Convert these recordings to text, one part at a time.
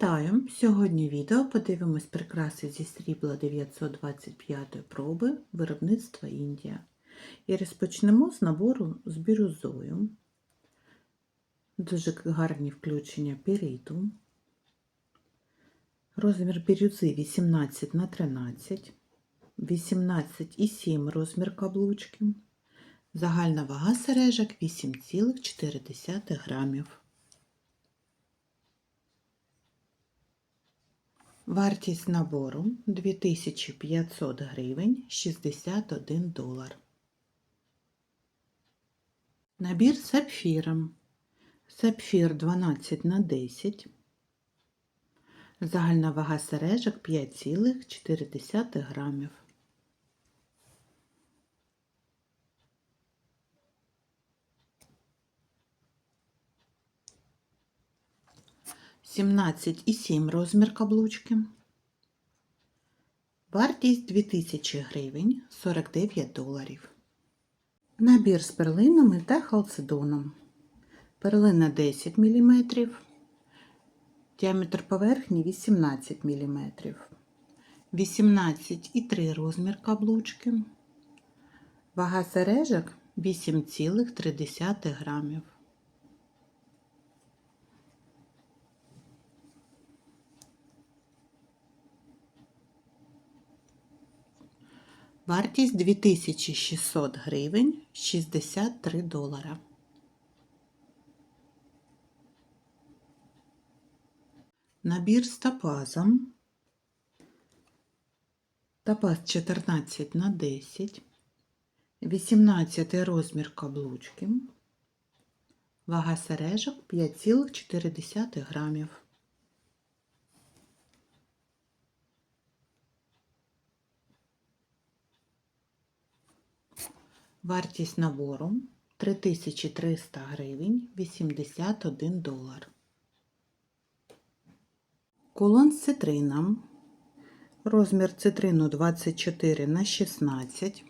Вітаю! Сьогодні відео подивимось прикраси зі срібла 925 проби виробництва Індія. І розпочнемо з набору з бірюзою. Дуже гарні включення піриту. Розмір бірюзи 18 на 13, 18,7 розмір каблучки. Загальна вага сережок 8,4 грамів. Вартість набору 2500 гривень 61 долар. Набір сапфіром. Сапфір 12 на 10. Загальна вага сережок 5,4 грамів. Сімнадцять і сім розмір каблучки. Вартість 2000 гривень 49 доларів. Набір з перлинами та халцедоном. Перлина 10 мм, діаметр поверхні 18 мм, 18,3 розмір каблучки, вага сережок 8,3 грамів. Вартість 2600 гривень 63 долара. Набір з топазом. Топаз 14 на 10, 18 розмір каблучки, вага сережок 5,4 грамів. Вартість набору 3300 гривень 81 долар. Кулон з цитрином. Розмір цитрину 24 на 16.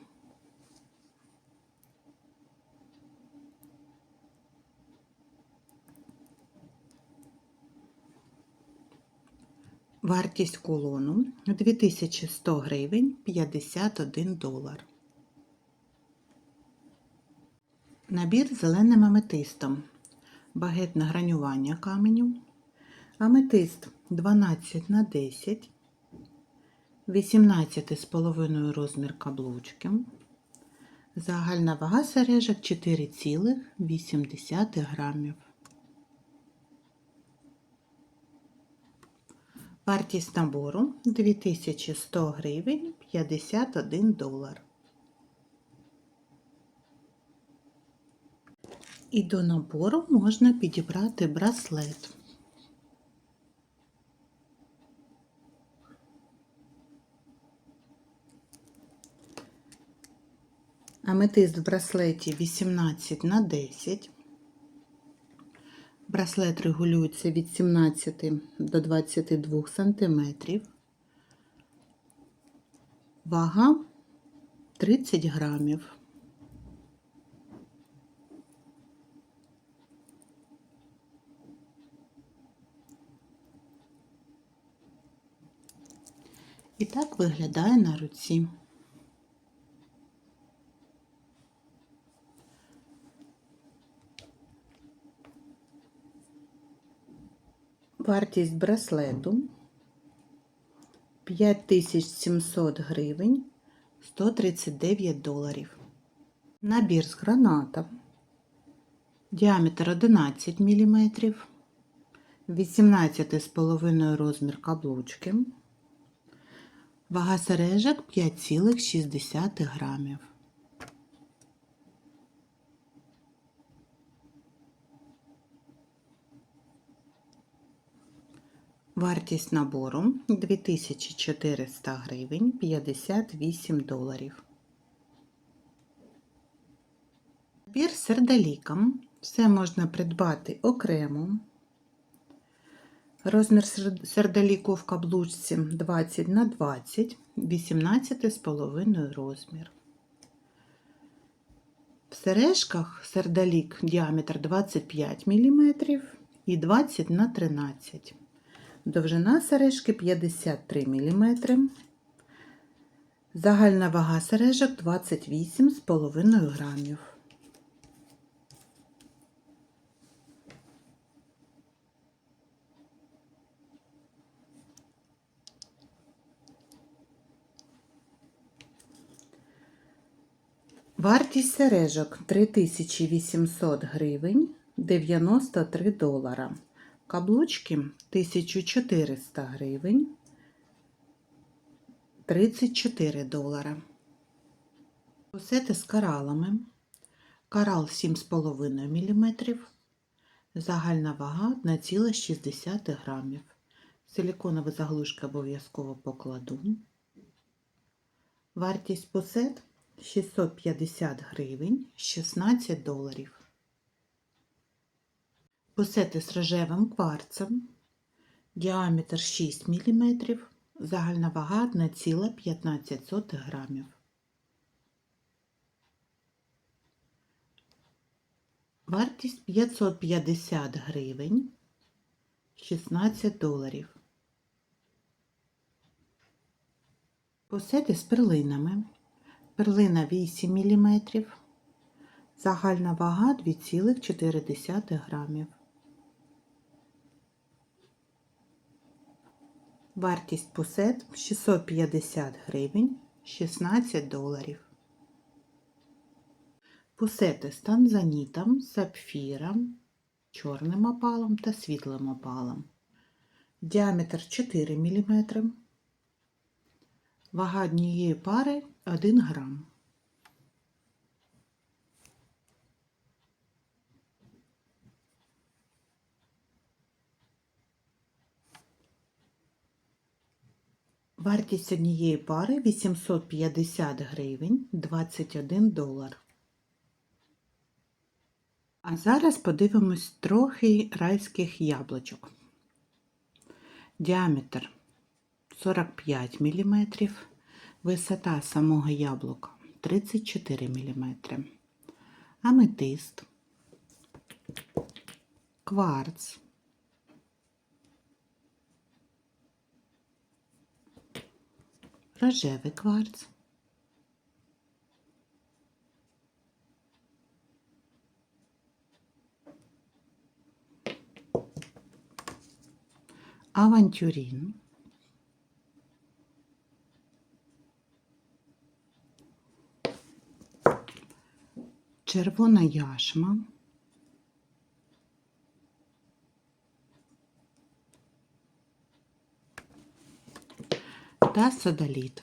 Вартість кулону 2100 гривень 51 долар. Набір зеленим аметистом. Багетне гранювання каменю. Аметист 12 на 10, 18,5 розмір каблучки. Загальна вага сережок 4,8 грамів. Вартість набору 2100 гривень 51 долар. І до набору можна підібрати браслет. Аметист в браслеті 18 на 10. Браслет регулюється від 17 до 22 см. Вага 30 грамів. І так виглядає на руці. Вартість браслету 5700 гривень 139 доларів. Набір з граната. Діаметр 11 мм, 18,5 розмір каблучки. Вага сережок 5,6 грамів. Вартість набору 2400 гривень 58 доларів. Набір сердоліком. Все можна придбати окремо. Розмір сердоліку в каблучці 20 на 20, 18,5 розмір. В сережках сердолік діаметр 25 мм і 20 на 13 Довжина сережки 53 мм. Загальна вага сережок 28,5 грамів. Вартість сережок 3800 гривень 93 долара. Каблучки 1400 гривень 34 долара. Посети з коралами. Корал 7,5 мм. Загальна вага 1,6 грамів. Силіконові заглушки обов'язково покладу. Вартість посет 650 гривень 16 доларів. Посети з рожевим кварцем. Діаметр 6 мм. Загальна вага 1,15 грамів. Вартість 550 гривень 16 доларів. Посети з перлинами. Перлина 8 мм. Загальна вага 2,4 грамів. Вартість посет 650 гривень 16 доларів. Пусети з танзанітом, сапфіром, чорним опалом та світлим опалом. Діаметр 4 мм. Вага однієї пари 1 грам. Вартість однієї пари 850 гривень 21 долар. А зараз подивимось трохи райських яблучок. Діаметр 45 мм, висота самого яблука 34 мм, аметист, кварц, рожевий кварц, авантюрин, червона яшма, та содоліт.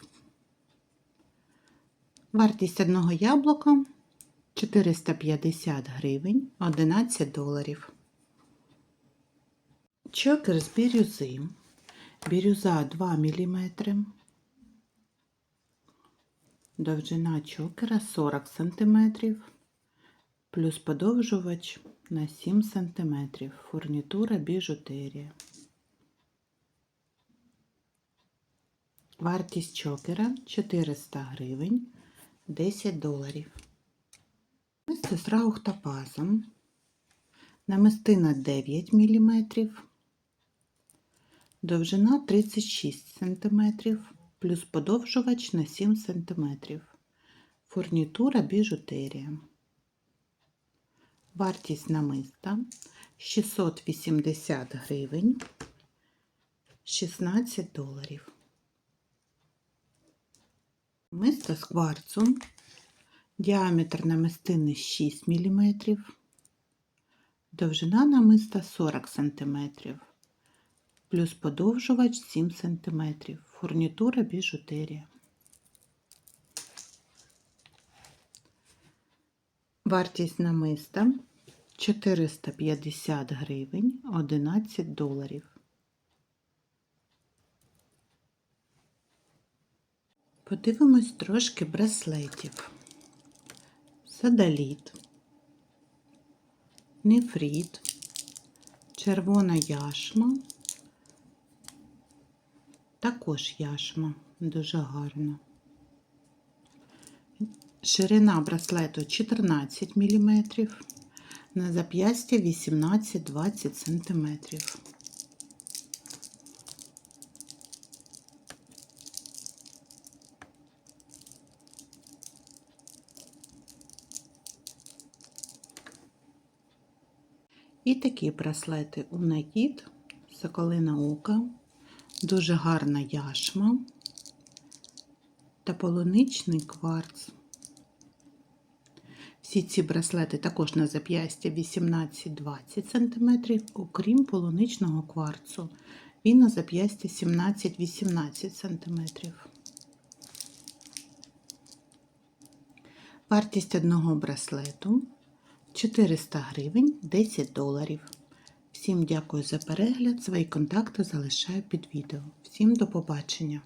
Вартість одного яблука 450 гривень 11 доларів. Чокер з бірюзи. Бірюза 2 мм. Довжина чокера 40 см. Плюс подовжувач на 7 см. Фурнітура біжутерія. Вартість чокера 400 гривень 10 доларів. Мисто з раухтопазом. Намистина 9 мм. Довжина 36 см. Плюс подовжувач на 7 см. Фурнітура біжутерія. Вартість намиста 680 гривень 16 доларів. Мисто з кварцу. Діаметр намистини 6 мм. Довжина намиста 40 см. Плюс подовжувач 7 см. Фурнітура біжутерія. Вартість намиста 450 гривень 11 доларів. Подивимось трошки браслетів. Садаліт, нефріт, червона яшма, також яшма, дуже гарна. Ширина браслету 14 мм, на зап'ясті 18-20 см. І такі браслети у накіт, соколина ока, дуже гарна яшма та полуничний кварц. Всі ці браслети також на зап'ястя 18-20 см, окрім полуничного кварцу. Він на зап'ястя 17-18 см. Вартість одного браслету 400 гривень 10 доларів. Всім дякую за перегляд. Свої контакти залишаю під відео. Всім до побачення!